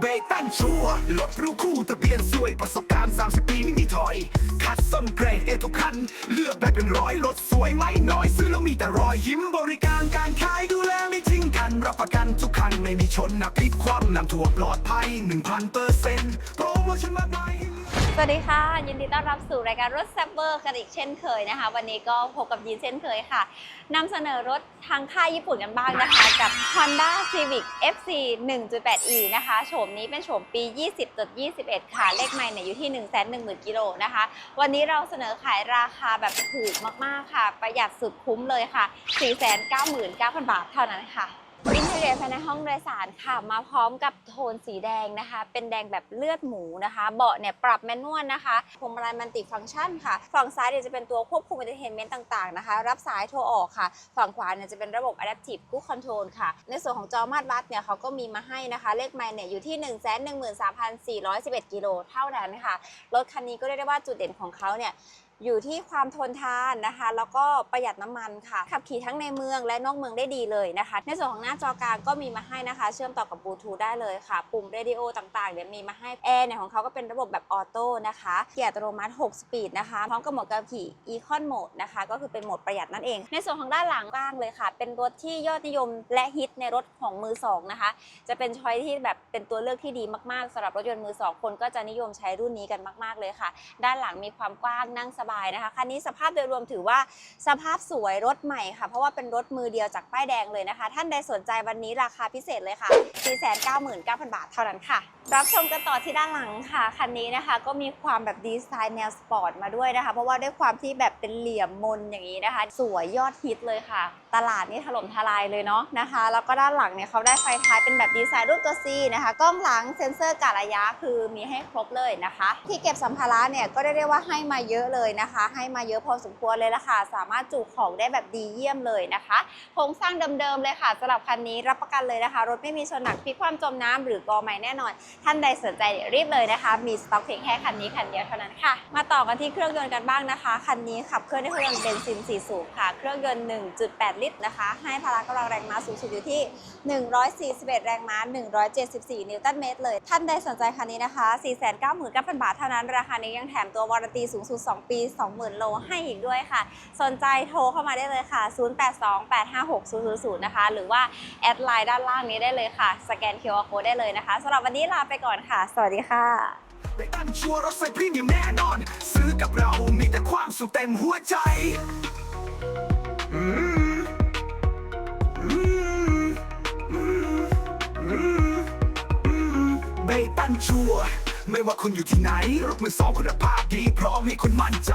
เบตันชัวร์รถรู้คู่ทะเบียนสวยประสบการณ์ 30 ปีไม่มีถอย คัดส้มเกรดเอทุกคัน เลือกได้เป็นร้อยรถสวยไม่น้อย ซื้อแล้วมีแต่รอยยิ้มบริการการขายดูแลไม่ทิ้งกัน รับประกันทุกคันไม่มีชนนะพลิกคว่ำนำถั่วปลอดภัย 1,000เปอร์เซ็นต์โปรโมชั่นมากมาย สวัสดีค่ะ ยินดีต้อนรับสู่รายการรถแซบเบอร์กันอีกเช่นเคยนะคะ วันนี้ก็พบกับยีนเช่นเคยค่ะนำเสนอรถทางค่ายญี่ปุ่นกันบ้างนะคะ กับ Honda Civic FC 1.8e นะคะ โฉมนี้เป็นโฉมปี 20.21 ค่ะ เลขไมล์เนี่ยอยู่ที่ 110,000กิโลนะคะ วันนี้เราเสนอขายราคาแบบถูกมาก ๆ ค่ะ ประหยัดสุดคุ้มเลยค่ะ 499,000 บาทเท่านั้นค่ะ เทอร์เนียภายในห้องโดยสารค่ะ มาพร้อมกับโทนสีแดงนะคะ เป็นแดงแบบเลือดหมูนะคะ เบาะเนี่ยปรับแมนนวลนะคะพวงมาลัยมันติฟังก์ชันค่ะ ฝั่งซ้ายเนี่ยจะเป็นตัวควบคุม entertainment ต่างๆนะคะ รับสายโทรออกค่ะ ฝั่งขวาเนี่ยจะเป็นระบบ adaptive cruise control ค่ะ ในส่วนของจอมาตรวัดเนี่ยเขาก็มีมาให้นะคะ เลขไมล์เนี่ยอยู่ที่ 113,411กิโลเท่านั้นค่ะ รถคันนี้ก็เรียกได้ว่าจุดเด่นของเขาเนี่ย อยู่ที่ความทนทานนะคะ แล้วก็ประหยัดน้ำมันค่ะ ขับขี่ทั้งในเมืองและนอกเมืองได้ดีเลยนะคะ ในส่วนของหน้าจอกลางก็มีมาให้นะคะ เชื่อมต่อกับบลูทูธได้เลยค่ะ ปุ่มเรดิโอต่างๆเดี๋ยวมีมาให้แอร์เนี่ยของเขาก็เป็นระบบแบบออโต้นะคะเกียร์อัตโนมัติ 6 สปีดนะคะ พร้อมกับโหมดการขี่ Econ Mode นะคะ ก็คือเป็นโหมดประหยัดนั่นเอง ในส่วนของด้านหลังกว้างเลยค่ะ เป็นรถที่ยอดนิยมและฮิตในรถของมือสองนะคะ จะเป็นช้อยที่แบบเป็นตัวเลือกที่ดีมากๆสำหรับรถยนต์มือสองคนก็จะนิยมใช้รุ่นนี้กันมาก ๆเลยค่ะ ด้านหลังมีความกว้างนั่งสบายนะคะ คันนี้สภาพโดยรวมถือว่าสภาพสวยรถใหม่ค่ะ เพราะว่าเป็นรถมือเดียวจากป้ายแดงเลยนะคะ ท่านใดสนใจวันนี้ราคาพิเศษเลยค่ะ 499,000 บาทเท่านั้นค่ะ รับชมกันต่อที่ด้านหลังค่ะ คันนี้นะคะ ก็มีความแบบดีไซน์แนวสปอร์ตมาด้วยนะคะ เพราะว่าด้วยความที่แบบเป็นเหลี่ยมมนอย่างนี้นะคะ สวยยอดฮิตเลยค่ะ ตลาดนี่ถล่มทลายเลยเนาะนะคะ แล้วก็ด้านหลังเนี่ยเขาได้ไฟท้ายเป็นแบบดีไซน์รูปตัว C นะคะ กล้องหลังเซ็นเซอร์กะระยะคือมีให้ครบเลยนะคะ ที่เก็บสัมภาระเนี่ยก็ได้เรียกว่าให้มาเยอะเลยนะคะ ให้มาเยอะพอสมควรเลยละค่ะ สามารถจุของได้แบบดีเยี่ยมเลยนะคะโครงสร้างเดิมๆเลยค่ะสำหรับคันนี้รับประกันเลยนะคะ รถไม่มีชนหนักพลิกความจมน้ำหรือกอไม้แน่นอน ท่านใดสนใจเดี๋ยวรีบเลยนะคะ มีสต็อกเพียงแค่คันนี้คันเดียวเท่านั้นค่ะ มาต่อกันที่เครื่องยนต์กันบ้างนะคะ คันนี้ขับเคลื่อนด้วยเครื่องยนต์เบนซิน4สูบค่ะ เครื่องยนต์ 1.8 ลิตรนะคะ ให้พละกำลังแรงม้าสูงสุดอยู่ที่ 141 แรงม้า 174 นิวตันเมตรเลย ท่านใดสนใจคันนี้นะคะ 499,000 บาทเท่านั้น ราคานี้ยังแถมตัววารันตีสูงสุด 2 ปี20,000 โลให้อีกด้วยค่ะ สนใจโทรเข้ามาได้เลยค่ะ 0828560000 นะคะ หรือว่าแอดไลน์ด้านล่างนี้ได้เลยค่ะ สแกน QR Code ได้เลยนะคะสำหรับวันนี้ลาไปก่อนค่ะ สวัสดีค่ะเบตันชัวร์รถไฟพรีเมียมแน่นอน ซื้อกับเรามีแต่ความสุขเต็มหัวใจอืมอื ไม่ว่าคุณอยู่ที่ไหนรถมือสองคุณภาพดีพร้อมให้คุณมั่นใจ